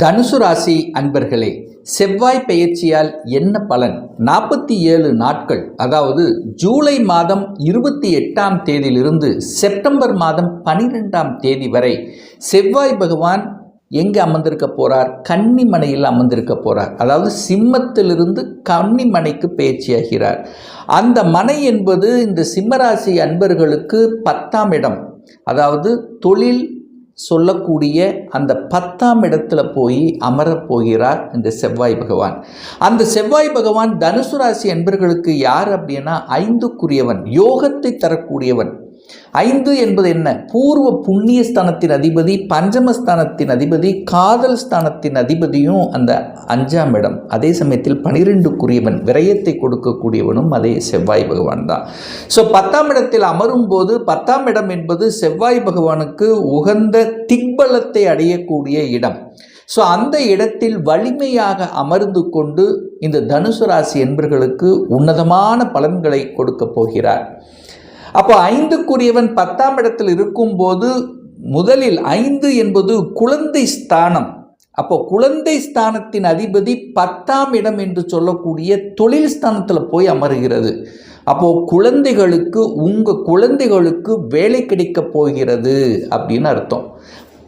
தனுசு ராசி அன்பர்களே செவ்வாய் பெயர்ச்சியால் என்ன பலன்? நாற்பத்தி ஏழு நாட்கள் அதாவது ஜூலை மாதம் இருபத்தி எட்டாம் தேதியிலிருந்து செப்டம்பர் மாதம் பனிரெண்டாம் தேதி வரை செவ்வாய் பகவான் எங்கே அமர்ந்திருக்க போகிறார் கன்னிமனையில் அமர்ந்திருக்க போகிறார் அதாவது சிம்மத்திலிருந்து கன்னிமனைக்கு பயிற்சியாகிறார் அந்த மனை என்பது இந்த சிம்மராசி அன்பர்களுக்கு பத்தாம் இடம். அதாவது தொழில் சொல்லக்கூடிய அந்த பத்தாம் இடத்துல போய் அமரப் போகிறார் இந்த செவ்வாய் பகவான். அந்த செவ்வாய் பகவான் தனுசு ராசி என்பர்களுக்கு யார் அப்படின்னா ஐந்துக்குரியவன் யோகத்தை தரக்கூடியவன். ஐந்து என்பது என்ன? பூர்வ புண்ணிய ஸ்தானத்தின் அதிபதி பஞ்சமஸ்தானத்தின் அதிபதி காதல் ஸ்தானத்தின் அதிபதியும் அந்த அஞ்சாம் இடம். அதே சமயத்தில் பனிரெண்டுக்குரியவன் விரயத்தை கொடுக்கக்கூடியவனும் அதே செவ்வாய் பகவான் தான். ஸோ பத்தாம் இடத்தில் அமரும் போது பத்தாம் இடம் என்பது செவ்வாய் பகவானுக்கு உகந்த திக்பலத்தை அடையக்கூடிய இடம். ஸோ அந்த இடத்தில் வலிமையாக அமர்ந்து கொண்டு இந்த தனுசு ராசி என்பர்களுக்கு உன்னதமான பலன்களை கொடுக்கப் போகிறார். அப்போ ஐந்துக்குரியவன் பத்தாம் இடத்தில் இருக்கும்போது முதலில் ஐந்து என்பது குழந்தை ஸ்தானம். அப்போ குழந்தை ஸ்தானத்தின் அதிபதி பத்தாம் இடம் என்று சொல்லக்கூடிய தொழில் ஸ்தானத்தில் போய் அமருகிறது. அப்போ குழந்தைகளுக்கு உங்கள் குழந்தைகளுக்கு வேலை கிடைக்க போகிறது அப்படின்னு அர்த்தம்.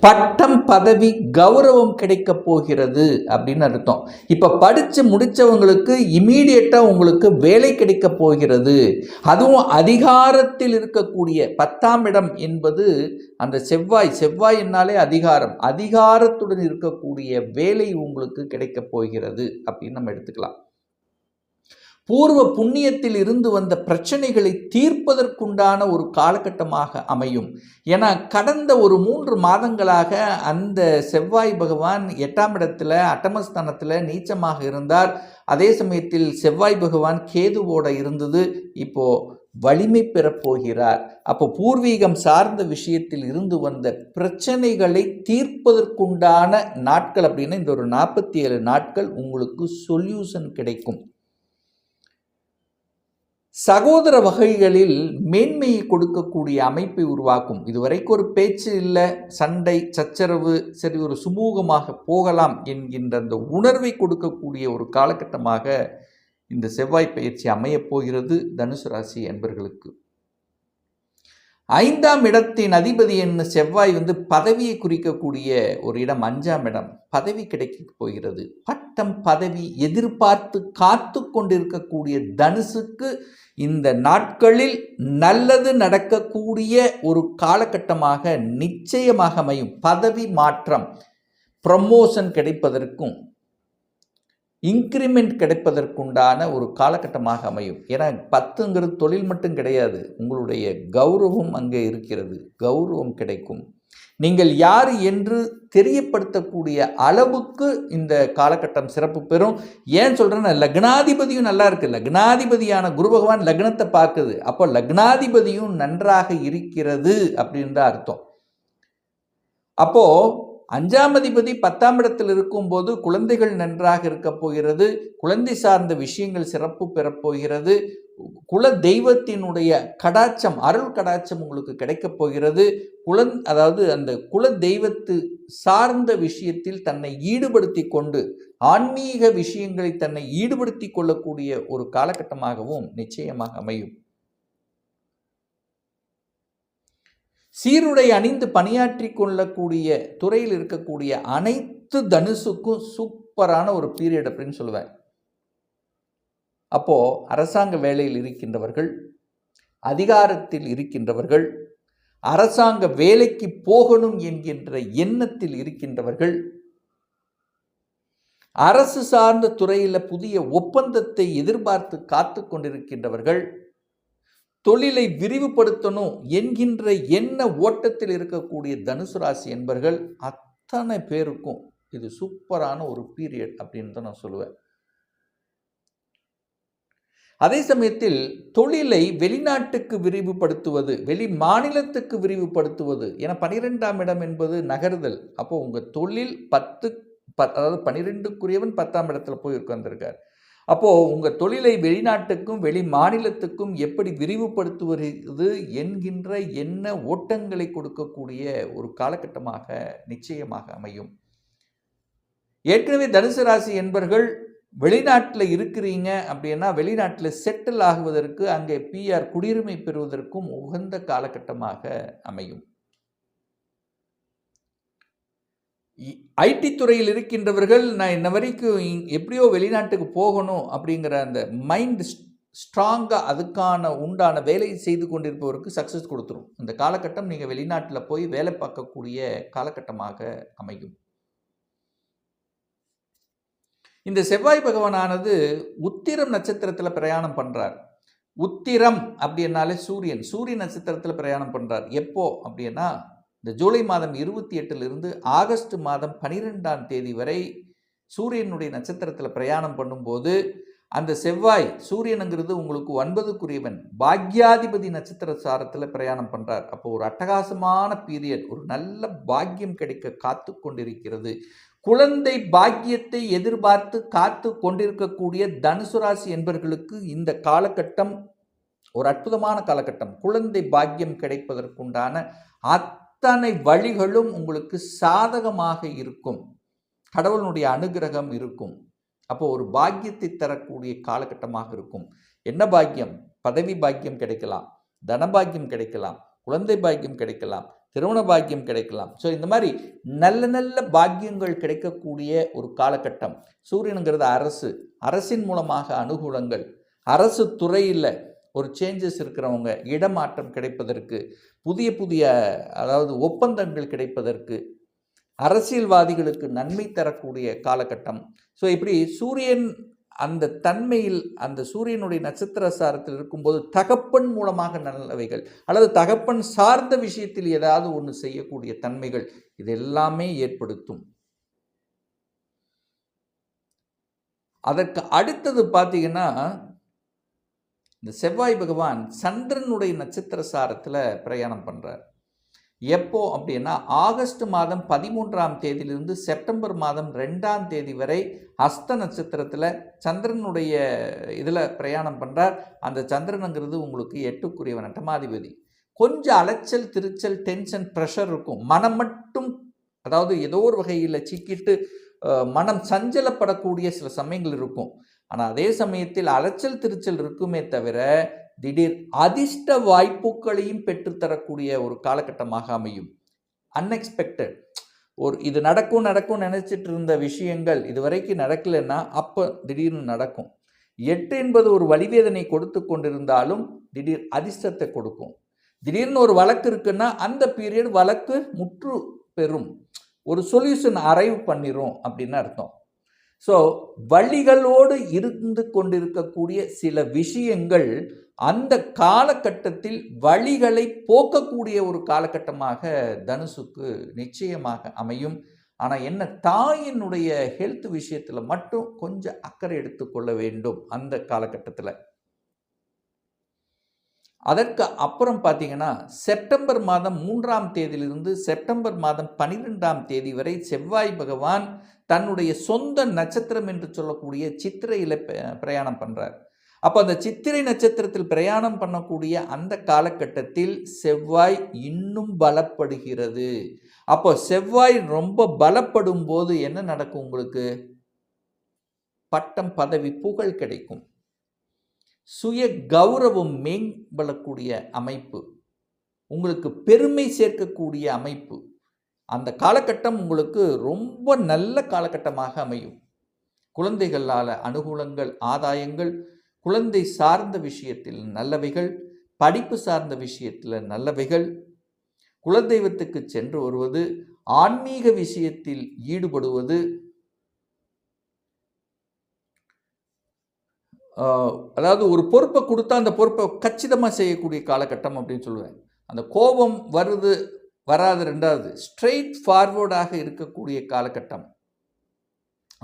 பட்டம் பதவி கௌரவம் கிடைக்க போகிறது அப்படின்னு அர்த்தம். இப்போ படித்து முடித்தவங்களுக்கு இமீடியட்டாக உங்களுக்கு வேலை கிடைக்க போகிறது. அதுவும் அதிகாரத்தில் இருக்கக்கூடிய பத்தாம் இடம் என்பது அந்த செவ்வாய் செவ்வாய் என்னாலே அதிகாரம். அதிகாரத்துடன் இருக்கக்கூடிய வேலை உங்களுக்கு கிடைக்க போகிறது அப்படின்னு நம்ம எடுத்துக்கலாம். பூர்வ புண்ணியத்தில் இருந்து வந்த பிரச்சனைகளை தீர்ப்பதற்குண்டான ஒரு காலகட்டமாக அமையும். ஏன்னா கடந்த ஒரு மூன்று மாதங்களாக அந்த செவ்வாய் பகவான் எட்டாம் இடத்துல அட்டமஸ்தானத்தில் நீச்சமாக இருந்தார். அதே சமயத்தில் செவ்வாய் பகவான் கேதுவோட இருந்தது. இப்போ வலிமை பெறப்போகிறார் அப்போ பூர்வீகம் சார்ந்த விஷயத்தில் இருந்து வந்த பிரச்சனைகளை தீர்ப்பதற்குண்டான நாட்கள் அப்படின்னா இந்த ஒரு நாற்பத்தி ஏழு நாட்கள் உங்களுக்கு சொல்யூஷன் கிடைக்கும். சகோதர வகைகளில் மேன்மையை கொடுக்கக்கூடிய அமைப்பை உருவாக்கும். இதுவரைக்கும் ஒரு பேச்சு இல்லை சண்டை சச்சரவு சரி ஒரு சுமூகமாக போகலாம் என்கின்ற அந்த உணர்வை கொடுக்கக்கூடிய ஒரு காலகட்டமாக இந்த செவ்வாய் பயிற்சி அமையப் போகிறது தனுசு ராசி என்பர்களுக்கு ஐந்தாம் இடத்தின் அதிபதி என்ன? செவ்வாய் வந்து பதவியை குறிக்கக்கூடிய ஒரு இடம் அஞ்சாம் இடம் பதவி கிடைக்க போகிறது. பட்டம் பதவி எதிர்பார்த்து காத்து கொண்டிருக்கக்கூடிய தனுசுக்கு இந்த நாட்களில் நல்லது நடக்கக்கூடிய ஒரு காலகட்டமாக நிச்சயமாக அமையும். பதவி மாற்றம் ப்ரமோஷன் கிடைப்பதற்கும் இன்க்ரிமெண்ட் கிடைப்பதற்குண்டான ஒரு காலகட்டமாக அமையும். ஏன்னா பத்துங்கிறது தொழில் மட்டும் கிடையாது. உங்களுடைய கௌரவம் அங்கே இருக்கிறது. கௌரவம் கிடைக்கும். நீங்கள் யார் என்று தெரியப்படுத்தக்கூடிய அளவுக்கு இந்த காலகட்டம் சிறப்பு பெறும். ஏன் சொல்கிறேன்னா லக்னாதிபதியும் நல்லா இருக்குது லக்னாதிபதியான குரு பகவான் லக்னத்தை பார்க்குது. அப்போ லக்னாதிபதியும் நன்றாக இருக்கிறது அப்படின்னு தான் அர்த்தம். அப்போது அஞ்சாம் அதிபதி பத்தாம் இடத்தில் இருக்கும்போது குழந்தைகள் நன்றாக இருக்கப் போகிறது. குழந்தை சார்ந்த விஷயங்கள் சிறப்பு பெறப்போகிறது குல தெய்வத்தினுடைய கடாச்சம் அருள் கடாச்சம் உங்களுக்கு கிடைக்கப் போகிறது. குலந் அதாவது அந்த குல தெய்வத்து சார்ந்த விஷயத்தில் தன்னை ஈடுபடுத்தி கொண்டு ஆன்மீக விஷயங்களை தன்னை ஈடுபடுத்தி கொள்ளக்கூடிய ஒரு காலகட்டமாகவும் நிச்சயமாக அமையும். சீருடை அணிந்து பணியாற்றி கொள்ளக்கூடிய துறையில் இருக்கக்கூடிய அனைத்து தனுசுக்கும் சூப்பரான ஒரு பீரியட் அப்படின்னு சொல்லுவேன். அப்போது அரசாங்க வேலையில் இருக்கின்றவர்கள் அதிகாரத்தில் இருக்கின்றவர்கள் அரசாங்க வேலைக்கு போகணும் என்கின்ற எண்ணத்தில் இருக்கின்றவர்கள் அரசு சார்ந்த துறையில் புதிய ஒப்பந்தத்தை எதிர்பார்த்து காத்து கொண்டிருக்கின்றவர்கள் தொழிலை விரிவுபடுத்தணும் என்கின்ற எண்ண ஓட்டத்தில் இருக்கக்கூடிய தனுசு ராசி என்பர்கள் அத்தனை பேருக்கும் இது சூப்பரான ஒரு பீரியட் அப்படின்னு தான் நான் சொல்லுவேன். அதே சமயத்தில் தொழிலை வெளிநாட்டுக்கு விரிவுபடுத்துவது வெளி மாநிலத்துக்கு விரிவுபடுத்துவது ஏன்னா பனிரெண்டாம் இடம் என்பது நகருதல். அப்போ உங்கள் தொழில் பத்து பத் அதாவது பனிரெண்டுக்குரியவன் பத்தாம் இடத்துல போய் உட்கார்ந்துருக்கார். அப்போது உங்கள் தொழிலை வெளிநாட்டுக்கும் வெளி மாநிலத்துக்கும் எப்படி விரிவுபடுத்துவது என்கின்ற என்ன ஓட்டங்களை கொடுக்கக்கூடிய ஒரு காலகட்டமாக நிச்சயமாக அமையும். ஏற்கனவே தனுசு ராசி என்பர்கள் வெளிநாட்டில் இருக்கிறீங்க அப்படின்னா வெளிநாட்டில் செட்டில் ஆகுவதற்கு அங்கே பிஆர் குடியுரிமை பெறுவதற்கும் உகந்த காலகட்டமாக அமையும். ஐடி துறையில் இருக்கின்றவர்கள் நான் இன்ன வரைக்கும் இ- எப்படியோ வெளிநாட்டுக்கு போகணும் அப்படிங்கிற அந்த மைண்ட் ஸ்ட்ராங்காக அதுக்கான உண்டான வேலையை செய்து கொண்டிருப்பவருக்கு சக்ஸஸ் கொடுத்துரும். இந்த காலகட்டம் நீங்கள் வெளிநாட்டில் போய் வேலை பார்க்கக்கூடிய காலகட்டமாக அமையும். இந்த செவ்வாய் பகவானானது உத்திரம் நட்சத்திரத்தில் பிரயாணம் பண்ணுறார் உத்திரம் அப்படின்னாலே சூரியன். சூரிய நட்சத்திரத்தில் பிரயாணம் பண்ணுறார் எப்போ அப்படின்னா இந்த ஜூலை மாதம் இருபத்தி எட்டிலிருந்து ஆகஸ்ட் மாதம் பனிரெண்டாம் தேதி வரை சூரியனுடைய நட்சத்திரத்தில் பிரயாணம் பண்ணும்போது அந்த செவ்வாய் சூரியனுங்கிறது உங்களுக்கு ஒன்பதுக்குரியவன் பாக்யாதிபதி நட்சத்திர சாரத்தில் பிரயாணம் பண்ணுறார் அப்போ ஒரு அட்டகாசமான பீரியட் ஒரு நல்ல பாக்கியம் கிடைக்க காத்து கொண்டிருக்கிறது. குழந்தை பாக்கியத்தை எதிர்பார்த்து காத்து கொண்டிருக்கக்கூடிய தனுசு ராசி இந்த காலகட்டம் ஒரு அற்புதமான காலகட்டம். குழந்தை பாக்கியம் கிடைப்பதற்குண்டான ஆத் அத்தனை வழிகளும் உங்களுக்கு சாதகமாக இருக்கும். கடவுளுடைய அனுகிரகம் இருக்கும். அப்போ ஒரு பாக்கியத்தை தரக்கூடிய காலகட்டமாக இருக்கும். என்ன பாக்கியம்? பதவி பாக்கியம் கிடைக்கலாம். தனபாக்கியம் கிடைக்கலாம். குழந்தை பாக்கியம் கிடைக்கலாம். திருமண பாக்கியம் கிடைக்கலாம். ஸோ இந்த மாதிரி நல்ல நல்ல பாக்கியங்கள் கிடைக்கக்கூடிய ஒரு காலகட்டம். சூரியனுங்கிறது அரசு. அரசின் மூலமாக அனுகூலங்கள். அரசு துறையில் ஒரு சேஞ்சஸ் இருக்கிறவங்க இடமாற்றம் கிடைப்பதற்கு. புதிய புதிய அதாவது ஒப்பந்தங்கள் கிடைப்பதற்கு அரசியல்வாதிகளுக்கு நன்மை தரக்கூடிய காலகட்டம். ஸோ இப்படி சூரியன் அந்த தன்மையில் அந்த சூரியனுடைய நட்சத்திர சாரத்தில் இருக்கும்போது தகப்பன் மூலமாக நல்லவைகள் அல்லது தகப்பன் சார்ந்த விஷயத்தில் ஏதாவது ஒன்று செய்யக்கூடிய தன்மைகள் இது எல்லாமே ஏற்படுத்தும். அதற்கு அடுத்தது பார்த்தீங்கன்னா இந்த செவ்வாய் பகவான் சந்திரனுடைய நட்சத்திர சாரத்தில் பிரயாணம் பண்ணுறார் எப்போ அப்படின்னா ஆகஸ்ட் மாதம் பதிமூன்றாம் தேதியிலிருந்து செப்டம்பர் மாதம் ரெண்டாம் தேதி வரை அஸ்த நட்சத்திரத்தில் சந்திரனுடைய இதில் பிரயாணம் பண்ணுறார் அந்த சந்திரனுங்கிறது உங்களுக்கு எட்டுக்குரியவன் நட்டமாதிபதி கொஞ்சம் அலைச்சல் திருச்சல் டென்ஷன் ப்ரெஷர் இருக்கும். மனம் மட்டும் அதாவது ஏதோ ஒரு வகையில் சிக்கிட்டு மனம் சஞ்சலப்படக்கூடிய சில சமயங்கள் இருக்கும். ஆனால் அதே சமயத்தில் அலைச்சல் திருச்சல் இருக்குமே தவிர திடீர் அதிர்ஷ்ட வாய்ப்புகளையும் பெற்றுத்தரக்கூடிய ஒரு காலகட்டமாக அமையும். அன்எக்ஸ்பெக்டட் ஒரு இது நடக்கும் நடக்கும் நினைச்சிட்டு இருந்த விஷயங்கள் இது வரைக்கும் நடக்கலைன்னா அப்போ திடீர்னு நடக்கும். எட்டு என்பது ஒரு வழிவேதனை கொடுத்து கொண்டிருந்தாலும் திடீர் அதிர்ஷ்டத்தை கொடுக்கும். திடீர்னு ஒரு வழக்கு இருக்குன்னா அந்த பீரியட் வழக்கு முற்று பெறும். ஒரு சொல்யூஷன் அரைவ் பண்ணிரும் அப்படின்னு அர்த்தம். ஸோ வழிகளோடு இருந்து கொண்டிருக்கக்கூடிய சில விஷயங்கள் அந்த காலகட்டத்தில் வழிகளை போக்கக்கூடிய ஒரு காலகட்டமாக தனுசுக்கு நிச்சயமாக அமையும். ஆனால் என்ன தாயினுடைய ஹெல்த் விஷயத்தில் மட்டும் கொஞ்சம் அக்கறை எடுத்துக்கொள்ள வேண்டும் அந்த காலகட்டத்தில். அதற்கு அப்புறம் பார்த்தீங்கன்னா செப்டம்பர் மாதம் மூன்றாம் தேதியிலிருந்து செப்டம்பர் மாதம் பனிரெண்டாம் தேதி வரை செவ்வாய் பகவான் தன்னுடைய சொந்த நட்சத்திரம் என்று சொல்லக்கூடிய சித்திரையில் ப- பிரயாணம் பண்ணுறார் அப்போ அந்த சித்திரை நட்சத்திரத்தில் பிரயாணம் பண்ணக்கூடிய அந்த காலகட்டத்தில் செவ்வாய் இன்னும் பலப்படுகிறது. அப்போ செவ்வாய் ரொம்ப பலப்படும் போது என்ன நடக்கும் உங்களுக்கு? பட்டம் பதவி புகழ் கிடைக்கும். சுய கௌரவம் மேம்படக்கூடிய அமைப்பு உங்களுக்கு பெருமை சேர்க்கக்கூடிய அமைப்பு அந்த காலகட்டம் உங்களுக்கு ரொம்ப நல்ல காலகட்டமாக அமையும். குழந்தைகளால் அனுகூலங்கள் ஆதாயங்கள் குழந்தை சார்ந்த விஷயத்தில் நல்லவைகள் படிப்பு சார்ந்த விஷயத்தில் நல்லவைகள். குலதெய்வத்துக்கு சென்று வருவது ஆன்மீக விஷயத்தில் ஈடுபடுவது அதாவது ஒரு பொறுப்பை கொடுத்தா அந்த பொறுப்பை கச்சிதமாக செய்யக்கூடிய காலகட்டம் அப்படின்னு சொல்லுவேன். அந்த கோபம் வருது வராது ரெண்டாவது ஸ்ட்ரெயிட் ஃபார்வர்டாக இருக்கக்கூடிய காலகட்டம்.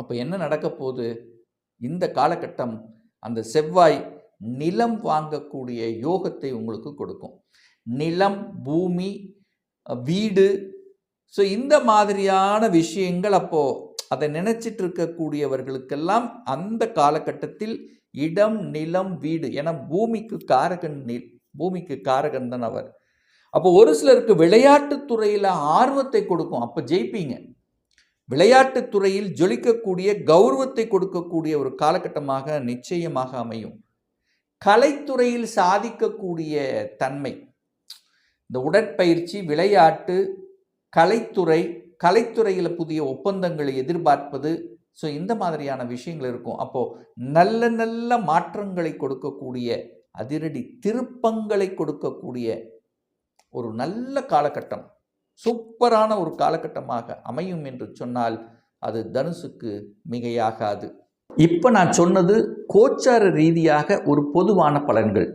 அப்போ என்ன நடக்க போகுது? இந்த காலகட்டம் அந்த செவ்வாய் நிலம் வாங்கக்கூடிய யோகத்தை உங்களுக்கு கொடுக்கும். நிலம் பூமி வீடு ஸோ இந்த மாதிரியான விஷயங்கள் அப்போது அதை நினச்சிட்டு இருக்கக்கூடியவர்களுக்கெல்லாம் அந்த காலகட்டத்தில் இடம் நிலம் வீடு. என பூமிக்கு காரகன் நி பூமிக்கு காரகன் தான் அவர். அப்போ ஒரு சிலருக்கு விளையாட்டுத்துறையில் ஆர்வத்தை கொடுக்கும். அப்போ ஜெயிப்பீங்க. விளையாட்டுத்துறையில் ஜொலிக்கக்கூடிய கௌரவத்தை கொடுக்கக்கூடிய ஒரு காலகட்டமாக நிச்சயமாக அமையும். கலைத்துறையில் சாதிக்கக்கூடிய தன்மை. இந்த உடற்பயிற்சி விளையாட்டு கலைத்துறை கலைத்துறையில் புதிய ஒப்பந்தங்களை எதிர்பார்ப்பது ஸோ இந்த மாதிரியான விஷயங்கள் இருக்கும். அப்போது நல்ல நல்ல மாற்றங்களை கொடுக்கக்கூடிய அதிரடி திருப்பங்களை கொடுக்கக்கூடிய ஒரு நல்ல காலகட்டம் சூப்பரான ஒரு காலகட்டமாக அமையும் என்று சொன்னால் அது தனுசுக்கு மிகையாகாது. இப்போ நான் சொன்னது கோச்சார ரீதியாக ஒரு பொதுவான பலன்கள்.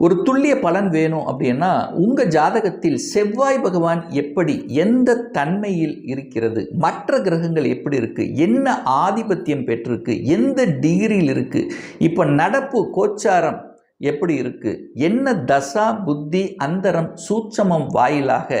ஒரு துல்லிய பலன் வேணும் அப்படின்னா உங்கள் ஜாதகத்தில் செவ்வாய் பகவான் எப்படி எந்த தன்மையில் இருக்கிறது மற்ற கிரகங்கள் எப்படி இருக்குது என்ன ஆதிபத்தியம் பெற்றிருக்கு எந்த டிகிரியில் இருக்குது இப்போ நடப்பு கோச்சாரம் எப்படி இருக்குது என்ன தசா புத்தி அந்தரம் சூட்சமம் வாயிலாக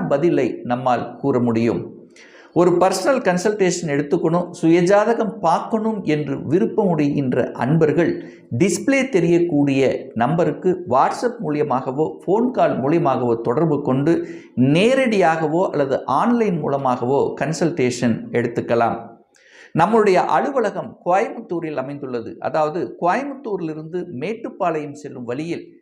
பதிலை நம்மால் கூற முடியும். ஒரு பர்சனல் கன்சல்டேஷன் எடுத்துக்கணும் சுயஜாதகம் பார்க்கணும் என்று விருப்பமுடைகின்ற அன்பர்கள் டிஸ்பிளே தெரியக்கூடிய நம்பருக்கு வாட்ஸ்அப் மூலியமாகவோ ஃபோன் கால் மூலியமாகவோ தொடர்பு கொண்டு நேரடியாகவோ அல்லது ஆன்லைன் மூலமாகவோ கன்சல்டேஷன் எடுத்துக்கலாம். நம்முடைய அலுவலகம் கோயம்புத்தூரில் அமைந்துள்ளது. அதாவது கோயம்புத்தூரிலிருந்து மேட்டுப்பாளையம் செல்லும் வழியில்